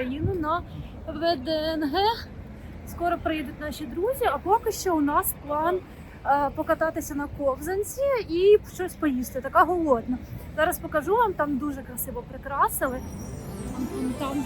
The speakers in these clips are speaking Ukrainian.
Ми приїхали у зимову країну на ВДНГ. Скоро приїдуть наші друзі, а поки що у нас план е, покататися на ковзанці і щось поїсти. Така голодна. Зараз покажу вам, там дуже красиво прикрасили. Там,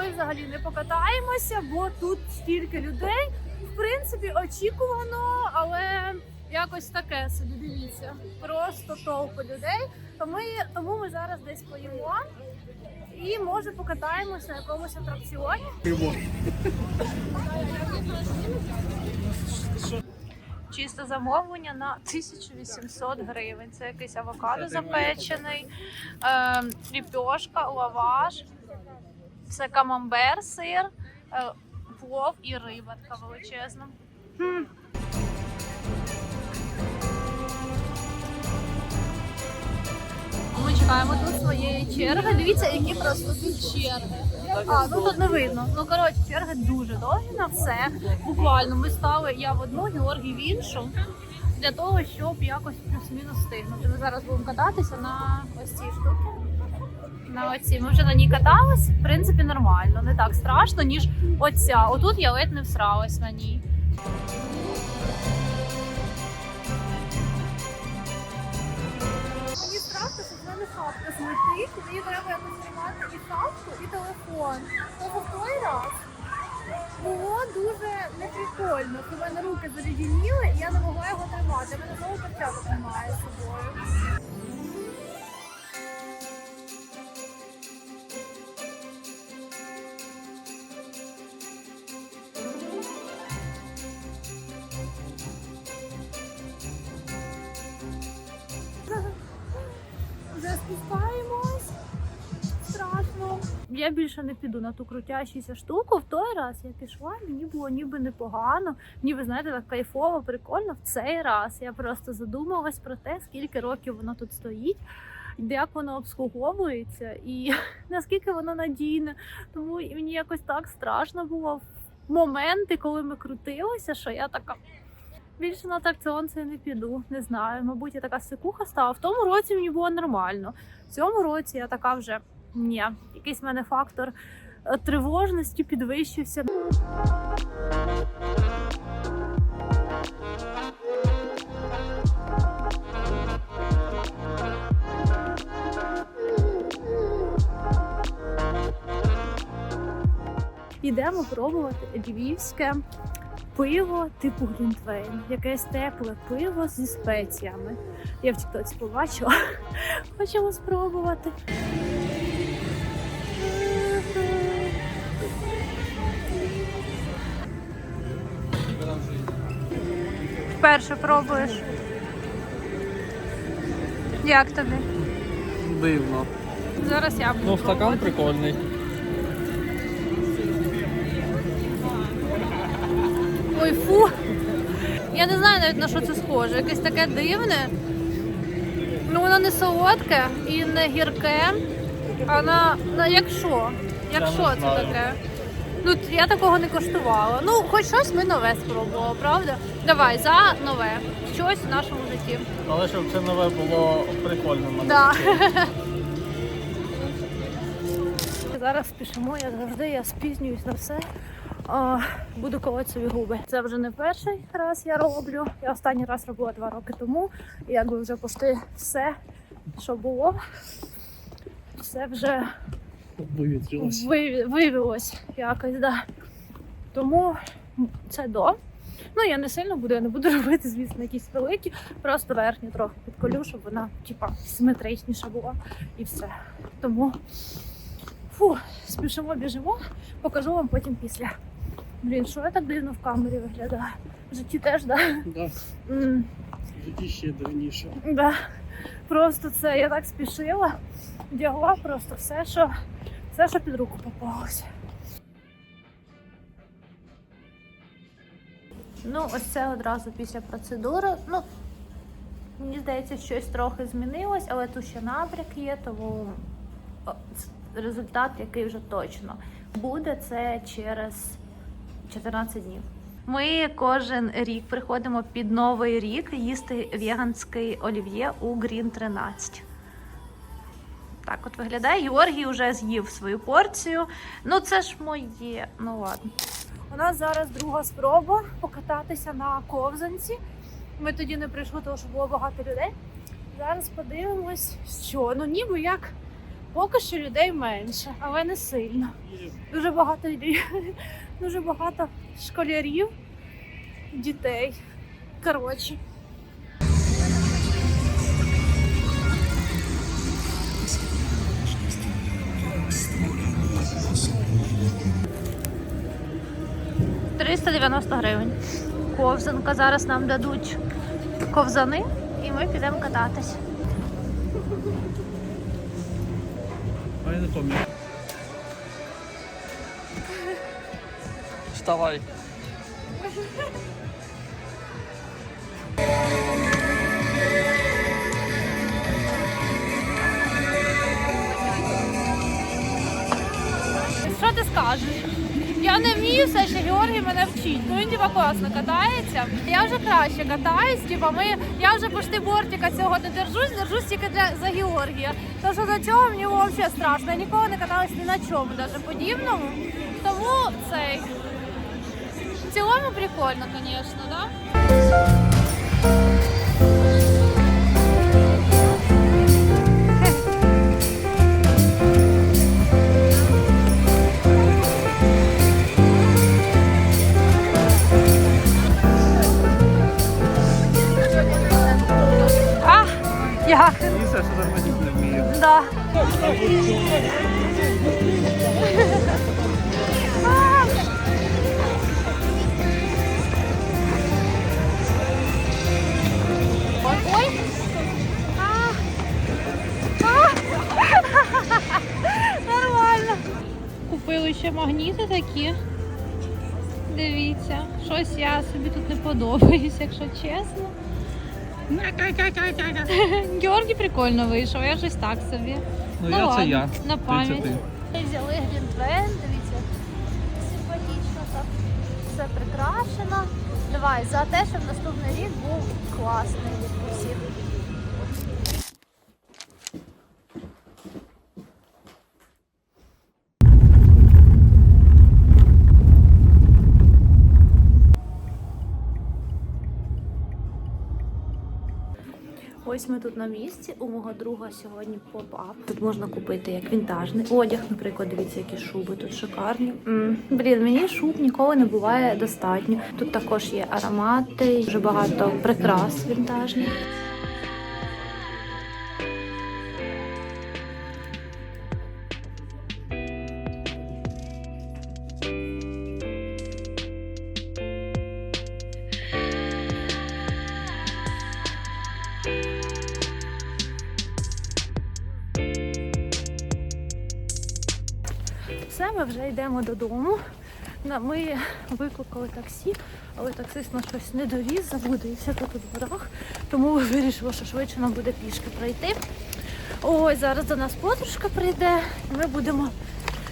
ми взагалі не покатаємося, бо тут стільки людей. В принципі, очікувано, але якось таке собі. Дивіться, просто толпи людей. Тому, тому ми зараз десь поїмо і може покатаємося на якомусь атракціоні. Чисте замовлення на 1800 гривень. Це якийсь авокадо запечений, е, ліпьошка, лаваш, це камамбер, сир, е, плов і риба така величезна. Ми чекаємо тут своєї черги. Дивіться, які просто тут черги. А, ну тут не видно. Ну коротше, черги дуже довгі на все. Буквально ми стали я в одну, Георгій в іншу. Для того, щоб якось плюс-мінус встигнути. Ми зараз будемо кататися на ось цій штуки. На оці. Ми вже на ній катались. В принципі, нормально, не так страшно, ніж оця. Отут я ледь не всралась на ній. Мені страшно, що в мене шапка злетить, мені треба якось тримати і шапку, і телефон. Тому в той раз було дуже неприкольно. У мене руки заледеніли, і я не могла його тримати. У мене знову перчаток немає з собою. Більше не піду на ту крутящуся штуку. В той раз я пішла, мені було ніби непогано, ніби знаєте, так кайфово, прикольно. В цей раз я просто задумалась про те, скільки років воно тут стоїть. Як воно обслуговується і наскільки воно надійне. Тому мені якось так страшно було в моменти, коли ми крутилися, що я така більше на атракціон це не піду. Не знаю. Мабуть, я така сикуха стала. В тому році мені було нормально. В цьому році я така вже ні. Якийсь в мене фактор е, тривожності підвищився. Ідемо пробувати львівське пиво типу Глінтвейн, якесь тепле пиво зі спеціями. Я в тіктоці побачила. Хочемо спробувати. Вперше пробуєш. Як тобі? Дивно. Зараз я буду Ну, стакан прикольний. Ой, фу. Я не знаю навіть на що це схоже. Якесь таке дивне. Ну, воно не солодке і не гірке. А на, на як що? Як що це таке? Ну, я такого не коштувала. Ну, хоч щось ми нове спробували, правда? Давай, за нове. Щось в нашому житті. Але щоб це нове було прикольним. Да. Зараз спішимо, як завжди, я спізнююсь на все. А, буду колоти собі губи. Це вже не перший раз я роблю. Я останній раз робила два роки тому. І якби вже почти все, що було, все вже Вивітрилось. ви- вивелось якось. Да. Тому це до. Ну, я не сильно буду, я не буду робити, звісно, якісь великі, просто верхню трохи підколю, щоб вона, типа, симетричніша була і все. Тому фу, спішимо, біжимо, покажу вам потім після. Блін, що я так дивно в камері виглядаю? В житті теж, да? Да, М, житті ще дивніше. Да. Просто це я так спішила, вдягла просто все, що все, що під руку попалося. Ну, ось це одразу після процедури. Ну, мені здається, щось трохи змінилось, але тут ще набряк є, тому результат, який вже точно буде, це через 14 днів. Ми кожен рік приходимо під новий рік їсти веганський олів'є у Green 13. Так от виглядає. Георгій вже з'їв свою порцію. Ну це ж моє. Ну ладно. У нас зараз друга спроба покататися на ковзанці. Ми тоді не прийшли, тому що було багато людей. Зараз подивимось, що ну ніби як поки що людей менше, але не сильно. Дуже багато дуже багато школярів, дітей. Коротше. «390 гривень. Ковзанка. Зараз нам дадуть ковзани і ми підемо кататись. А я не пам'ятаю. Вставай. Що ти скажеш? Я не вмію все, ще Георгій мене вчить. Ну він типа класно катається. Я вже краще катаюсь. Типа ми я вже пошти бортика цього не держусь, держусь тільки для за Георгія. Що до цього мені взагалі страшно. Я ніколи не каталась ні на чому, навіть подібному. Тому цей в цілому прикольно, звісно, да? Як? Ліса, що нормально не. Да. Нормально. Купили ще магніти такі. Дивіться, щось я собі тут не подобаюсь, якщо чесно. Георгій прикольно вийшов, я щось так собі. Ну, я це я. На пам'ять. це ти. Взяли глінтвейн, дивіться, симпатично так. Все прикрашено. Давай, за те, щоб наступний рік був класний від усіх. Ось ми тут на місці. У мого друга сьогодні поп-ап. Тут можна купити як вінтажний одяг, наприклад, дивіться, які шуби тут шикарні. м Блін, мені шуб ніколи не буває достатньо. Тут також є аромати, дуже багато прикрас вінтажних. Йдемо додому. Ми викликали таксі, але таксист нас щось не довіз, заблудився тут у дворах, тому ми вирішили, що швидше нам буде пішки пройти. Ось зараз до нас подружка прийде, і ми будемо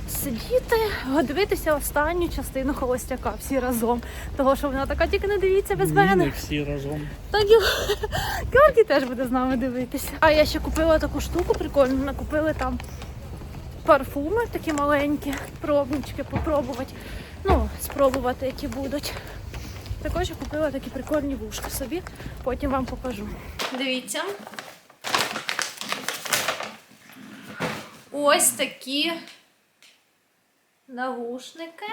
сидіти, дивитися останню частину холостяка всі разом. Того, що вона така, тільки не дивіться без Ні, мене. не всі разом. Та Ге- Георгій теж буде з нами дивитися. А я ще купила таку штуку прикольну. Ми купили там парфуми такі маленькі, пробнички, попробувати. Ну, спробувати, які будуть. Також я купила такі прикольні вушки собі, потім вам покажу. Дивіться. Ось такі навушники.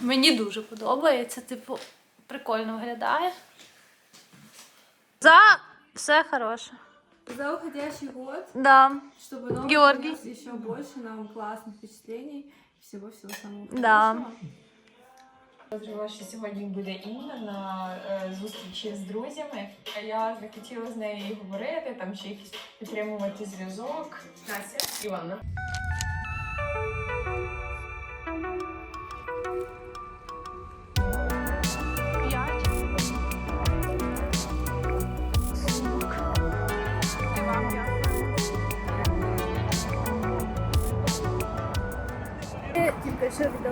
Мені дуже подобається, типу, прикольно виглядає. За все хороше. За уходящий год, Да, чтобы новый Георгий. принес еще больше нам классных впечатлений, всего-всего самого Да. хорошего. Подозрювала, що сьогодні буде Інна на е, зустрічі з друзями. А я захотіла з нею говорити, там ще якийсь підтримувати зв'язок. Настя, Іванна.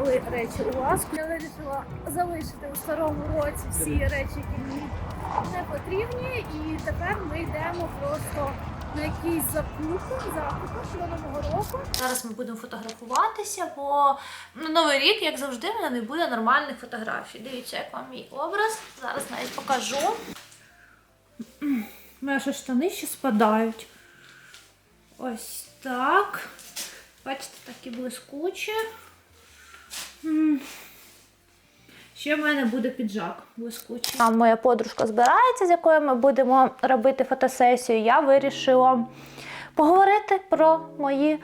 Тільки речі у ласку. Я вирішила залишити у старому році всі речі, які мені не потрібні. І тепер ми йдемо просто на якийсь закупи, закупи до нового року. Зараз ми будемо фотографуватися, бо на новий рік, як завжди, в мене не буде нормальних фотографій. Дивіться, як вам мій образ. Зараз навіть покажу. У мене ще штани ще спадають. Ось так. Бачите, такі блискучі. Ще в мене буде піджак блискучий. А моя подружка збирається, з якою ми будемо робити фотосесію. Я вирішила поговорити про мої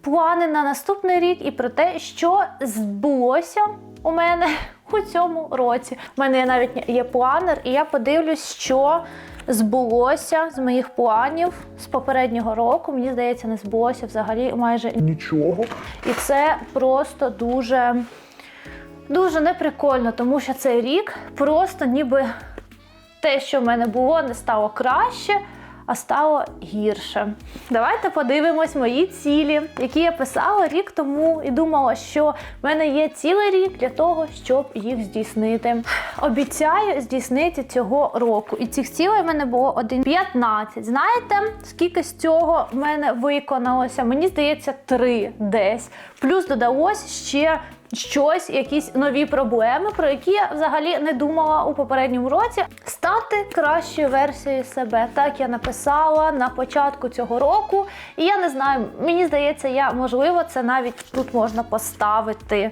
плани на наступний рік і про те, що збулося у мене у цьому році. У мене є навіть є планер, і я подивлюсь, що збулося з моїх планів з попереднього року. Мені здається, не збулося взагалі майже нічого. І це просто дуже. Дуже неприкольно, тому що цей рік просто ніби те, що в мене було, не стало краще, а стало гірше. Давайте подивимось мої цілі, які я писала рік тому і думала, що в мене є цілий рік для того, щоб їх здійснити. Обіцяю здійснити цього року. І цих цілей в мене було один 15. Знаєте, скільки з цього в мене виконалося? Мені здається, три десь. Плюс додалось ще щось, якісь нові проблеми, про які я взагалі не думала у попередньому році. Стати кращою версією себе. Так я написала на початку цього року. І я не знаю, мені здається, я можливо це навіть тут можна поставити.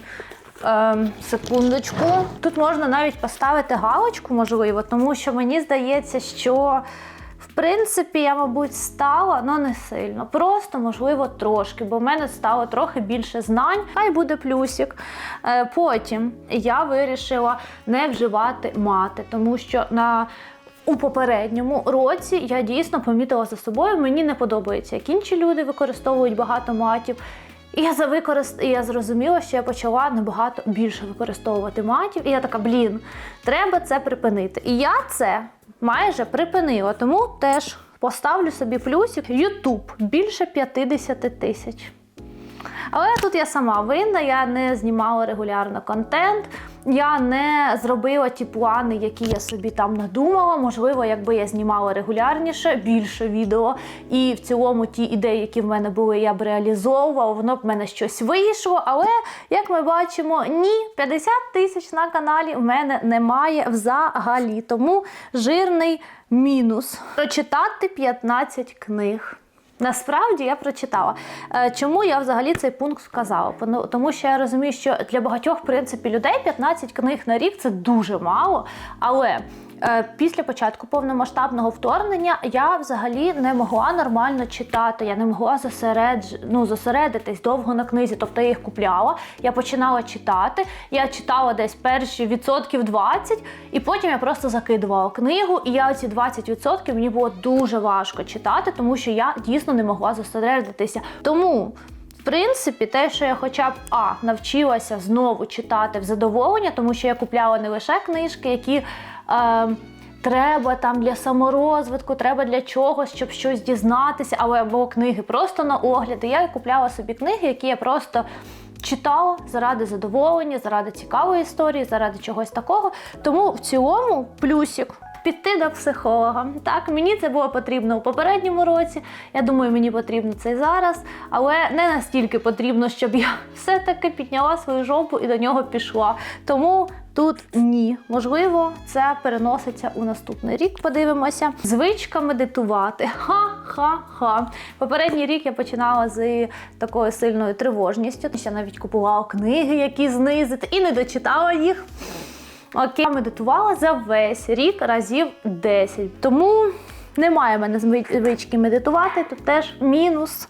Ем, секундочку. Тут можна навіть поставити галочку, можливо, тому що мені здається, що принципі я, мабуть, стала, але не сильно. Просто, можливо, трошки, бо в мене стало трохи більше знань, хай буде плюсик. Е, потім я вирішила не вживати мати, тому що на у попередньому році я дійсно помітила за собою, мені не подобається, як інші люди використовують багато матів. І я за використ... і я зрозуміла, що я почала набагато більше використовувати матів. І я така, блін, треба це припинити. І я це майже припинила, тому теж поставлю собі плюсик. Ютуб більше 50 тисяч. Але тут я сама винна, я не знімала регулярно контент, я не зробила ті плани, які я собі там надумала. Можливо, якби я знімала регулярніше, більше відео, і в цілому ті ідеї, які в мене були, я б реалізовувала, воно б в мене щось вийшло. Але як ми бачимо, ні, 50 тисяч на каналі в мене немає взагалі. Тому жирний мінус. Прочитати 15 книг. Насправді я прочитала. Е, Чому я взагалі цей пункт сказала? Поно- Тому що я розумію, що для багатьох в принципі людей 15 книг на рік це дуже мало. Але після початку повномасштабного вторгнення я взагалі не могла нормально читати. Я не могла зосередж... ну, зосередитись довго на книзі. Тобто я їх купляла, я починала читати. Я читала десь перші відсотків 20, і потім я просто закидувала книгу. І я ці 20% мені було дуже важко читати, тому що я дійсно не могла зосередитися. Тому. В принципі, те, що я хоча б а навчилася знову читати в задоволення, тому що я купляла не лише книжки, які е, треба там для саморозвитку, треба для чогось, щоб щось дізнатися, але або книги просто на огляди. Я купляла собі книги, які я просто читала заради задоволення, заради цікавої історії, заради чогось такого. Тому в цілому плюсик. Піти до психолога. Так, мені це було потрібно у попередньому році. Я думаю, мені потрібно це і зараз, але не настільки потрібно, щоб я все-таки підняла свою жопу і до нього пішла. Тому тут ні. Можливо, це переноситься у наступний рік. Подивимося. Звичка медитувати. Ха-ха-ха. Попередній рік я починала з такою сильною тривожністю. Я навіть купувала книги, які знизити, і не дочитала їх. Окей, я медитувала за весь рік разів 10. Тому Немає в мене звички медитувати, тут теж мінус.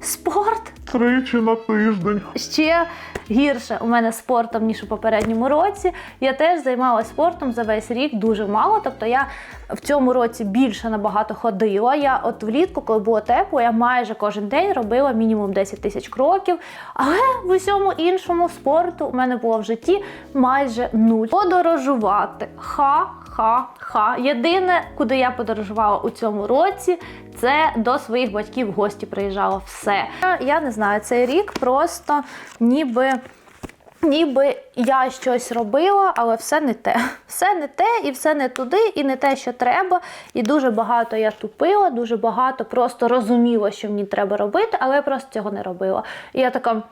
Спорт Тричі на тиждень. ще гірше у мене спортом, ніж у попередньому році. Я теж займалася спортом за весь рік дуже мало. Тобто я в цьому році більше набагато ходила. Я от влітку, коли було тепло, я майже кожен день робила мінімум 10 тисяч кроків. Але в усьому іншому спорту у мене було в житті майже нуль. Подорожувати. Ха-ха-ха. Єдине, куди я подорожувала у цьому році, це до своїх батьків в гості приїжджала. Все. Я не знаю, цей рік просто ніби. Ніби я щось робила, але все не те. Все не те, і все не туди, і не те, що треба. І дуже багато я тупила, дуже багато просто розуміла, що мені треба робити, але я просто цього не робила. І я така.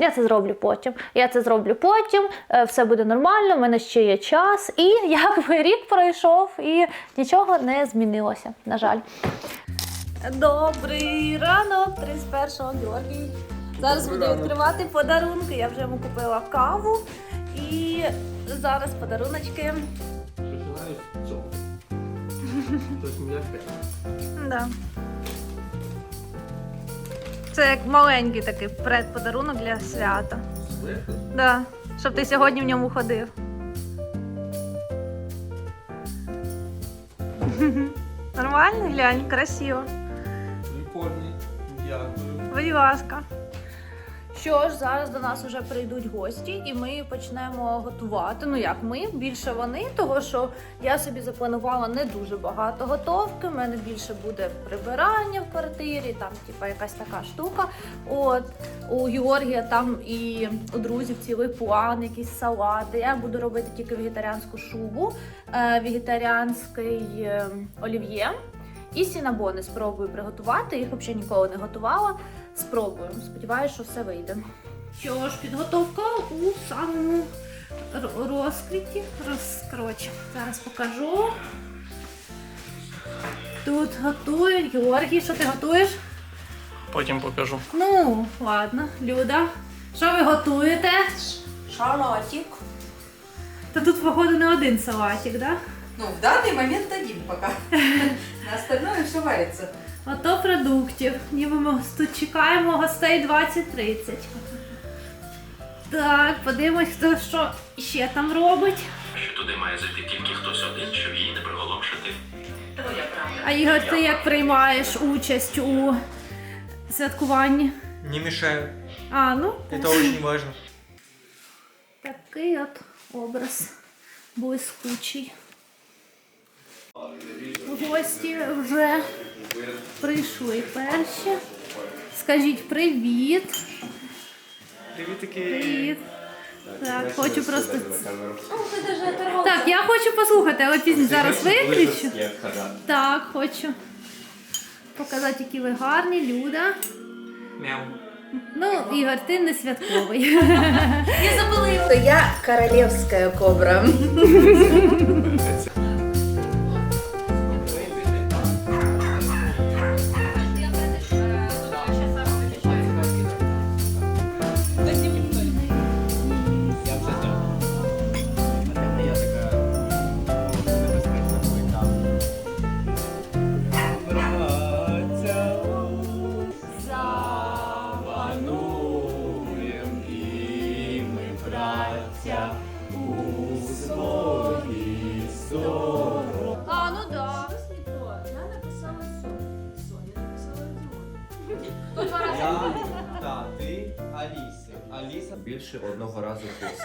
Я це зроблю потім. Я це зроблю потім, е, все буде нормально, в мене ще є час. І якби рік пройшов, і нічого не змінилося, на жаль. Добрий ранок, 31-го Георгій. Зараз буду відкривати подарунки. Я вже йому купила каву і зараз подаруночки. Починаєш з цього. Щось м'яке. Да. Це як маленький такий предподарунок для свята. Да. Щоб ти сьогодні в ньому ходив. Нормально? Глянь, красиво. Прикольний. Дякую. Будь ласка. Що ж, зараз до нас вже прийдуть гості, і ми почнемо готувати. Ну як ми, більше вони, того що я собі запланувала не дуже багато готовки. У мене більше буде прибирання в квартирі, там, типа, якась така штука. От у Георгія там і у друзів цілий план, якісь салати. Я буду робити тільки вегетаріанську шубу, е, вегетаріанський е, олів'є. І сінабони спробую приготувати. Їх взагалі ніколи не готувала. Спробую. Сподіваюся, що все вийде. Що ж, підготовка у самому р- розквіті. Розкоротше. Зараз покажу. Тут готують. Георгій, що ти готуєш? Потім покажу. Ну, ладно, Люда. Що ви готуєте? Шалатик. Та тут, походу, не один салатик, да? Ну, в данный момент один пока. На остальное все варится. Ото продуктів. Ніби ми тут чекаємо гостей 20-30. Так, подивимось, хто що ще там робить. що туди має зайти тільки хтось один, щоб її не приголомшити. А Ігор, ти як приймаєш участь у святкуванні? Не мешаю. А, ну, Это очень важно. такий от образ блискучий. Гості вже прийшли перші. Скажіть привіт. Привіт. Так, хочу просто. Так, я хочу послухати, але пізніше зараз виключу. Так, хочу показати, які ви гарні, Люда. Мяу. Ну, Ігор, ти не святковий. Я королевская кобра.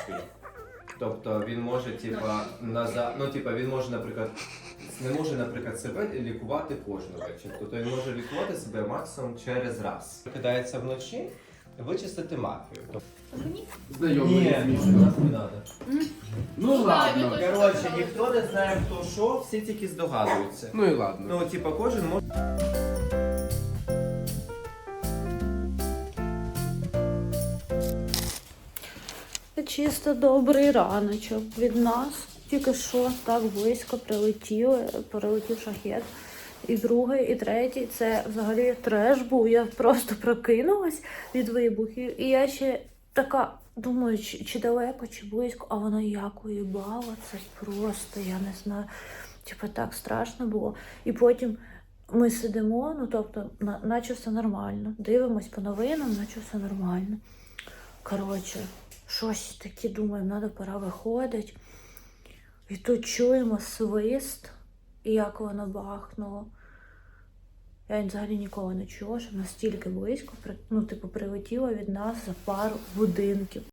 Поспіль. Тобто він може, типа, наза... ну, типа, він може, наприклад, не може, наприклад, себе лікувати кожну вечір. Тобто він може лікувати себе максимум через раз. Кидається вночі, вичистити мафію. Знайомий. Ні, у нас не треба. Ну ладно. Коротше, ніхто не знає, хто що, всі тільки здогадуються. Ну і ладно. Ну, типа, кожен може. Чисто добрий раночок від нас. Тільки що так близько прилетіли, прилетів шахет. І другий, і третій. Це взагалі треш був. Я просто прокинулась від вибухів. І я ще така думаю, чи, чи далеко, чи близько, а воно як уїбало. Це просто, я не знаю. Типу, так страшно було. І потім ми сидимо, ну тобто, на, наче все нормально. Дивимось по новинам, наче все нормально. Коротше, щось таке думаємо, треба пора виходити. І тут чуємо свист, і як воно бахнуло. Я взагалі ніколи не чула, що настільки близько, ну, типу, прилетіло від нас за пару будинків.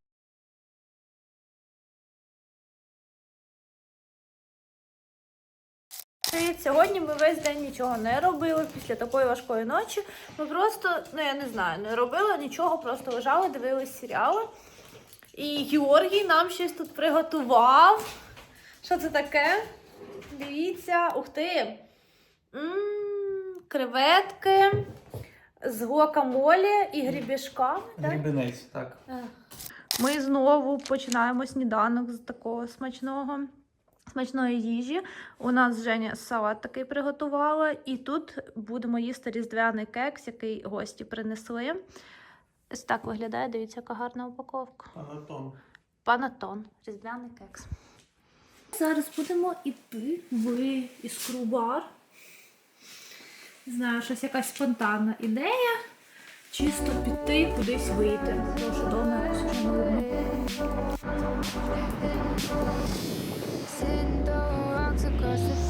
Сьогодні ми весь день нічого не робили після такої важкої ночі. Ми просто, ну я не знаю, не робили нічого, просто лежали, дивились серіали. І Георгій нам щось тут приготував. Що це таке? Дивіться, ух ти! М, Креветки з гуакамолі і грібішками. так? Так. Ми знову починаємо сніданок з такого смачного. Смачної їжі. У нас Женя салат такий приготувала, і тут будемо їсти різдвяний кекс, який гості принесли. Ось так виглядає, дивіться, яка гарна упаковка. Панатон. Панатон, різдвяний кекс. Зараз будемо йти в іскру-бар. Не знаю, щось якась спонтанна ідея. Чисто піти кудись вийти. Тому що вдома якось нудно. Across the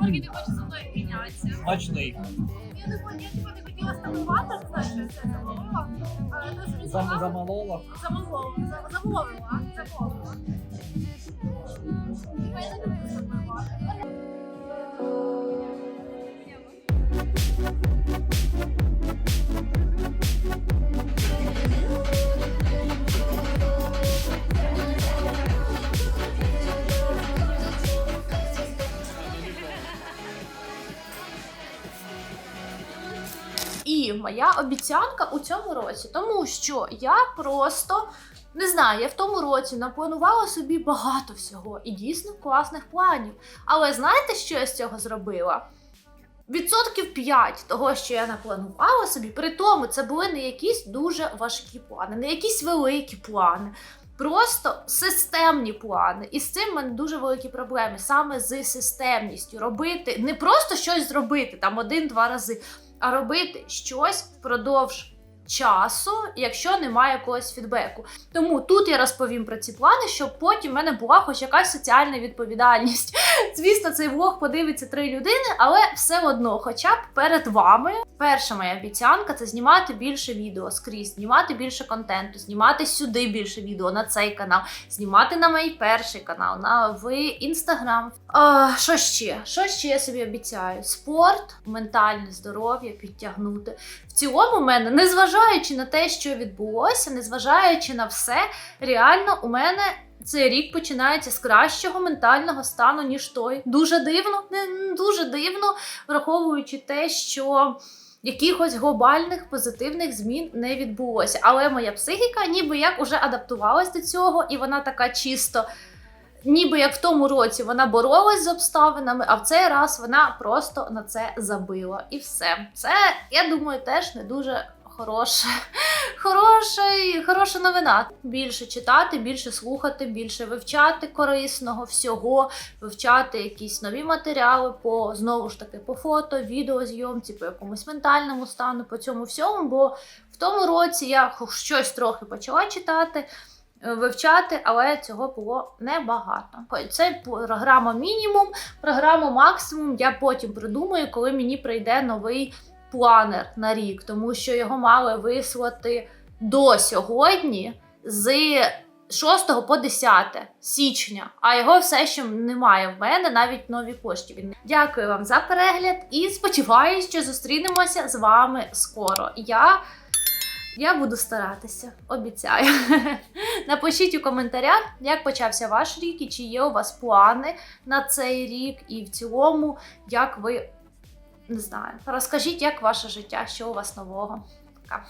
Георгій не хоче зі мною мінятися. Смачний. Я не я тебе не хотіла стимулювати, знаєш, що це замовила. Дуже він сказав, Замолола. замовила, замовила, замовила. Я не люблю стимулювати. І моя обіцянка у цьому році, тому що я просто не знаю, я в тому році напланувала собі багато всього і дійсно класних планів. Але знаєте, що я з цього зробила? Відсотків 5 того, що я напланувала собі, при тому це були не якісь дуже важкі плани, не якісь великі плани. Просто системні плани. І з цим в мене дуже великі проблеми саме з системністю. Робити не просто щось зробити там один-два рази, а робити щось впродовж часу, якщо немає якогось фідбеку. Тому тут я розповім про ці плани, щоб потім в мене була хоч якась соціальна відповідальність. Звісно, цей влог подивиться три людини, але все одно, хоча б перед вами. Перша моя обіцянка це знімати більше відео скрізь, знімати більше контенту, знімати сюди більше відео на цей канал, знімати на мій перший канал, на в інстаграм. Що ще? Що ще я собі обіцяю? Спорт, ментальне здоров'я підтягнути. В цілому, в мене, незважаючи на те, що відбулося, незважаючи на все, реально у мене. Цей рік починається з кращого ментального стану, ніж той. Дуже дивно, не дуже дивно, враховуючи те, що якихось глобальних позитивних змін не відбулося. Але моя психіка ніби як уже адаптувалась до цього, і вона така чисто. Ніби як в тому році вона боролась з обставинами, а в цей раз вона просто на це забила. І все. Це, я думаю, теж не дуже хороше. Хороша, хороша новина. Більше читати, більше слухати, більше вивчати корисного всього, вивчати якісь нові матеріали по знову ж таки по фото, відеозйомці, по якомусь ментальному стану, по цьому всьому. Бо в тому році я щось трохи почала читати. е, Вивчати, але цього було небагато. Це програма мінімум, програма максимум. Я потім придумаю, коли мені прийде новий планер на рік, тому що його мали вислати до сьогодні з 6 по 10 січня, а його все ще немає в мене, навіть нові пошті. Він- Дякую вам за перегляд і сподіваюся, що зустрінемося з вами скоро. Я, я буду старатися, обіцяю. Напишіть у коментарях, як почався ваш рік і чи є у вас плани на цей рік, і в цілому, як ви не знаю. Розкажіть, як ваше життя, що у вас нового. Пока.